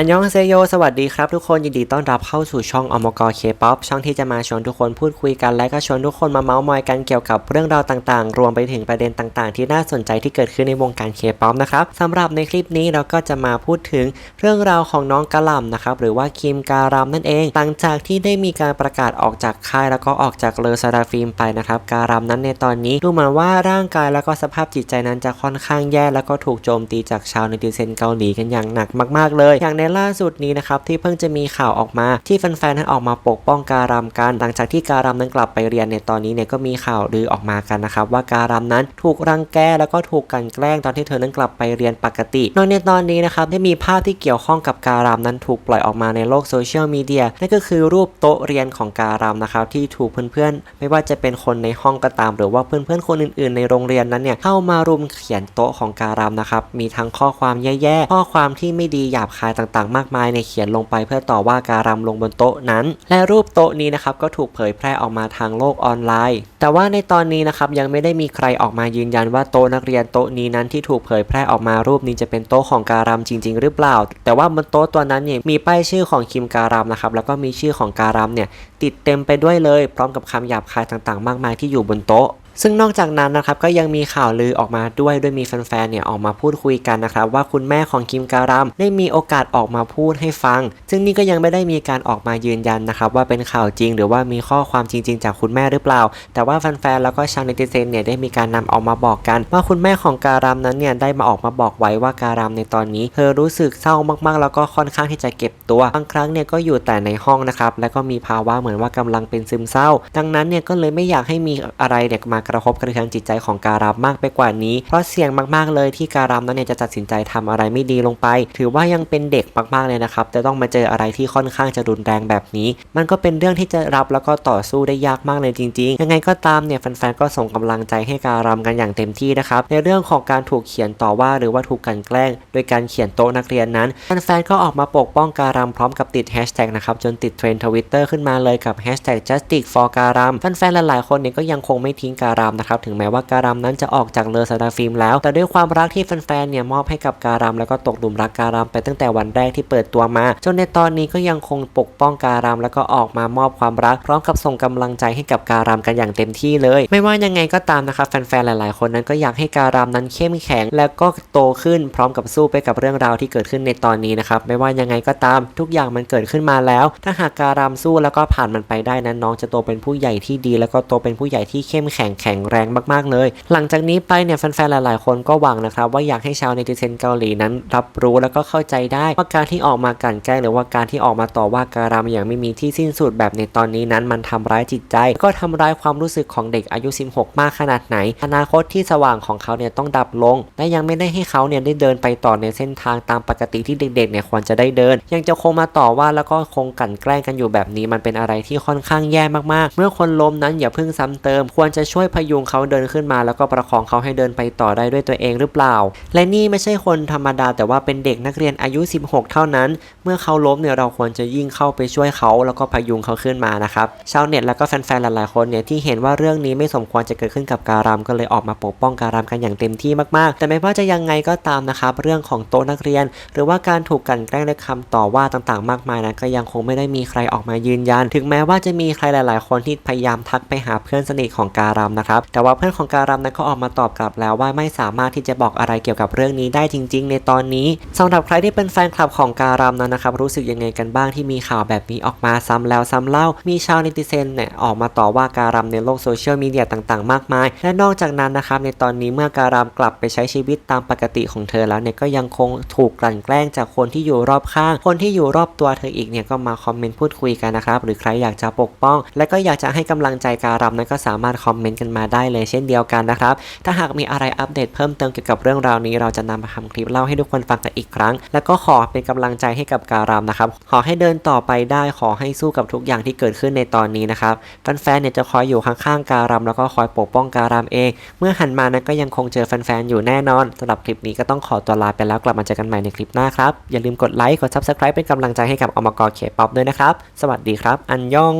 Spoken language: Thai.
อันยองเซโย สวัสดีครับทุกคนยินดีต้อนรับเข้าสู่ช่องอมกเคป๊อปช่องที่จะมาชวนทุกคนพูดคุยกัน และก็ชวนทุกคนมาเมาส์มอยกันเกี่ยวกับเรื่องราวต่างๆ รวมไปถึงประเด็นต่างๆ ที่น่าสนใจที่เกิดขึ้นในวงการเคป๊อปนะครับสำหรับในคลิปนี้เราก็จะมาพูดถึงเรื่องราวของน้องกะหล่ำนะครับหรือว่าคิมการัมนั่นเอง หลังจากที่ได้มีการประกาศออกจากค่ายแล้วก็ออกจากเลอซาดาฟิล์มไปนะครับการัมนั้นในตอนนี้ดูเหมือนว่าร่างกายแล้วก็สภาพจิตใจนั้นจะค่อนข้างแย่ แล้วก็ถูกโจมตีจากชาวเนติเซนเกาหลีกันอย่างหนักมาก ๆ เลยอย่างในล่าสุดนี้นะครับที่เพิ่งจะมีข่าวออกมาที่แฟนๆนั้นออกมาปกป้องการัมกันหลังจากที่การัมนั้นกลับไปเรียนในตอนนี้เนี่ยก็มีข่าวลือออกมากันนะครับว่าการัมนั้นถูกรังแกแล้วก็ถูกกลันแกล้งตอนที่เธอนั้นกลับไปเรียนปกติโดยในตอนนี้นะครับได้มีภาพที่เกี่ยวข้องกับการัมนั้นถูกปล่อยออกมาในโลกโซเชียลมีเดียนั่นก็คือรูปโต๊ะเรียนของการัมนะครับที่ถูกเพื่อนๆ ไม่ว่าจะเป็นคนในห้องก็ตาม หรือว่าเพื่อนๆคนอื่นๆ ในโรงเรียนนั้นเนี่ยเข้ามารุมเขียนโต๊ะของการัมนะครับมีทั้งข้อความแย่ๆข้อความที่ไม่ดีหยาบคายต่างๆ มากมายในเขียนลงไปเพื่อต่อว่าการัมลงบนโต๊ะนั้น และรูปโต๊ะนี้นะครับก็ถูกเผยแพร่ออกมาทางโลกออนไลน์ แต่ว่าในตอนนี้นะครับยังไม่ได้มีใครออกมายืนยันว่าโต๊ะนักเรียนโต๊ะนี้นั้นที่ถูกเผยแพร่ออกมารูปนี้จะเป็นโต๊ะของการัมจริง ๆ หรือเปล่า แต่ว่าบนโต๊ะตัวนั้นเนี่ยมีป้ายชื่อของคิมการัมนะครับแล้วก็มีชื่อของการัมเนี่ยติดเต็มไปด้วยเลย พร้อมกับคำหยาบคายต่างๆ มากมายที่อยู่บนโต๊ะ ซึ่งนอกจากนั้นนะครับก็ยังมีข่าวลือออกมาด้วยด้วยมีแฟนๆเนี่ยออกมาพูดคุยกันนะครับว่าคุณแม่ของคิมการัมได้มีโอกาสออกมาพูดให้ฟัง ซึ่งนี่ก็ยังไม่ได้มีการออกมายืนยันนะครับว่าเป็นข่าวจริง หรือว่ามีข้อความจริง ๆ จากคุณแม่หรือเปล่า แต่ว่าแฟนๆแล้วก็ชาวเน็ตเซนเนี่ยได้มีการนำออกมาบอกกัน ว่าคุณแม่ของการัมนั้นเนี่ยได้มาออกมาบอกไว้ว่าการัมในตอนนี้ เธอรู้สึกเศร้ามากๆ แล้วก็ค่อนข้างที่จะเก็บตัวบางครั้งเนี่ยก็อยู่แต่ในห้องนะครับแล้วก็มีภาวะเหมือนว่ากำลังเป็นซึมเศร้า ดังนั้นเนี่ยก็เลยไม่อยากให้มีอะไรเนี่ยมากระทบกระเทือนจิตใจของการัมมากไปกว่านี้ เพราะเสี่ยงมากๆเลยที่การัมนั้นเนี่ยจะตัดสินใจทำอะไรไม่ดีลงไป ถือว่ายังเป็นเด็กมากๆเลยนะครับแต่ต้องมาเจออะไรที่ค่อนข้างจะรุนแรงแบบนี้ มันก็เป็นเรื่องที่จะรับแล้วก็ต่อสู้ได้ยากมากเลยจริง ๆ ยังไงก็ตามเนี่ยแฟนๆก็ส่งกำลังใจให้การัมกันอย่างเต็มที่นะครับในเรื่องของการถูกเขียนต่อว่าหรือว่าถูกกันแกล้ง โดยการเขียนโต๊ะนักเรียนนั้นแฟนๆก็ออกมาปกป้องการัมพร้อมกับติดแฮชแท็กนะครับจนติดเทรนด์ทวิตเตอร์ขึ้นมาเลยกับแฮชแท็ก justice for การัมแฟนๆหลายๆคนเนี่ยก็ยังคงไม่ทิ้งการมนะครับถึงแม้ว่าการัมนั้นจะออกจากเลอซาดาฟิล์มแล้ว แต่ด้วยความรักที่แฟนๆเนี่ยมอบให้กับการัมแล้วก็ตกหลุมรักการัมไปตั้งแต่วันแรกที่เปิดตัวมา จนในตอนนี้ก็ยังคงปกป้องการัมแล้วก็ออกมามอบความรัก พร้อมกับส่งกำลังใจให้กับการัมกันอย่างเต็มที่เลย ไม่ว่ายังไงก็ตามนะครับแฟนๆหลาย ๆ คนนั้นก็อยากให้การัมนั้นเข้มแข็ง แล้วก็โตขึ้นพร้อมกับสู้ไปกับเรื่องราวที่เกิดขึ้นในตอนนี้นะครับไม่ว่ายังไงก็ตามทุกอย่างมันเกิดขึ้นมาแล้ว ถ้าหากการัมสู้แล้วก็ผ่านมันไปได้นั้นน้องจะโตเป็นผู้ใหญ่ที่ดี แล้วก็โตเป็นผู้ใหญ่ที่เข้มแข็งแข็งแรงมากๆเลย หลังจากนี้ไปเนี่ยแฟนๆหลายๆ คนก็หวังนะครับ ว่าอยากให้ชาวเนติเซนเกาหลีนั้น รับรู้แล้วก็เข้าใจได้ว่าการที่ออกมากันแกล้งหรือว่าการที่ออกมาต่อว่าการัมอย่างไม่มีที่สิ้นสุดแบบในตอนนี้นั้น มันทำร้ายจิตใจ ก็ทำร้ายความรู้สึกของเด็กอายุ 16 มากขนาดไหน อนาคตที่สว่างของเขาเนี่ยต้องดับลง และยังไม่ได้ให้เขาเนี่ยได้เดินไปต่อในเส้นทางตามปกติที่เด็กๆเนี่ยควรจะได้เดิน ยังจะคงมาต่อว่าแล้วก็คงกันแกล้งกันอยู่แบบนี้ มันเป็นอะไรที่ค่อนข้างแย่มากๆ เมื่อคนล้มนั้นอย่าเพิ่งซ้ำเติม ควรจะช่วยพยุงเขาเดินขึ้นมาแล้วก็ประคองเขาให้เดินไปต่อได้ด้วยตัวเองหรือเปล่า และนี่ไม่ใช่คนธรรมดาแต่ว่าเป็นเด็กนักเรียนอายุ 16 เท่านั้น เมื่อเขาล้มเนี่ยเราควรจะยิ่งเข้าไปช่วยเขาแล้วก็พยุงเขาขึ้นมานะครับชาวเน็ตแล้วก็แฟนๆหลายๆคนเนี่ยที่เห็นว่าเรื่องนี้ไม่สมควรจะเกิดขึ้นกับการัมก็เลยออกมาปกป้องการัมกันอย่างเต็มที่มากๆ แต่ไม่ว่าจะยังไงก็ตามนะครับเรื่องของโต๊ะนักเรียน หรือว่าการถูกกลั่นแกล้งด้วยคำต่อว่าต่างๆ มากมายนั้นก็ยังคงไม่ได้มีใครออกมายืนยัน ถึงแม้ว่าจะมีใครหลาย ๆ คนที่พยายามทักไปหาเพื่อนสนิทของการัมนะครับแต่ว่าเพื่อนของการัมนั้นก็ออกมาตอบกลับแล้วว่าไม่สามารถที่จะบอกอะไรเกี่ยวกับเรื่องนี้ได้จริง ๆ ในตอนนี้สำหรับใครที่เป็นแฟนคลับของการัมนั้นนะครับรู้สึกยังไงกันบ้างที่มีข่าวแบบนี้ออกมาซ้ำแล้วซ้ำเล่า มีชาวเนติเซนเนี่ยออกมาต่อว่าการัมในโลกโซเชียลมีเดียต่างๆ มากมาย และนอกจากนั้นนะครับในตอนนี้เมื่อการัมกลับไปใช้ชีวิตตามปกติของเธอแล้วเนี่ยก็ยังคงถูกกลั่นแกล้งจากคนที่อยู่รอบข้าง คนที่อยู่รอบตัวเธออีกเนี่ยก็มาคอมเมนต์พูดคุยกันนะครับหรือใครอยากจะปกป้อง และก็อยากจะให้กำลังใจการัมนั้นก็สามารถคอมเมนต์กันมาได้เลยเช่นเดียวกันนะครับ ถ้าหากมีอะไรอัปเดตเพิ่มเติมเกี่ยวกับเรื่องราวนี้ เราจะนำมาทำคลิปเล่าให้ทุกคนฟังกันอีกครั้ง แล้วก็ขอเป็นกำลังใจให้กับการัมนะครับ ขอให้เดินต่อไปได้ขอให้สู้กับทุกอย่างที่เกิดขึ้นในตอนนี้นะครับแฟนๆเนี่ยจะคอยอยู่ข้างๆการัมแล้วก็คอยปกป้องการัมเอง เมื่อหันมานั้นก็ยังคงเจอแฟนๆอยู่แน่นอนสำหรับคลิปนี้ก็ต้องขอตัวลาไปแล้วกลับมาเจอกันใหม่ในคลิปหน้าครับอย่าลืมกดไลค์กด subscribe เป็นกำลังใจให้กับอมกเคป๊อปด้วยนะครับสวัสดีครับ อันยอง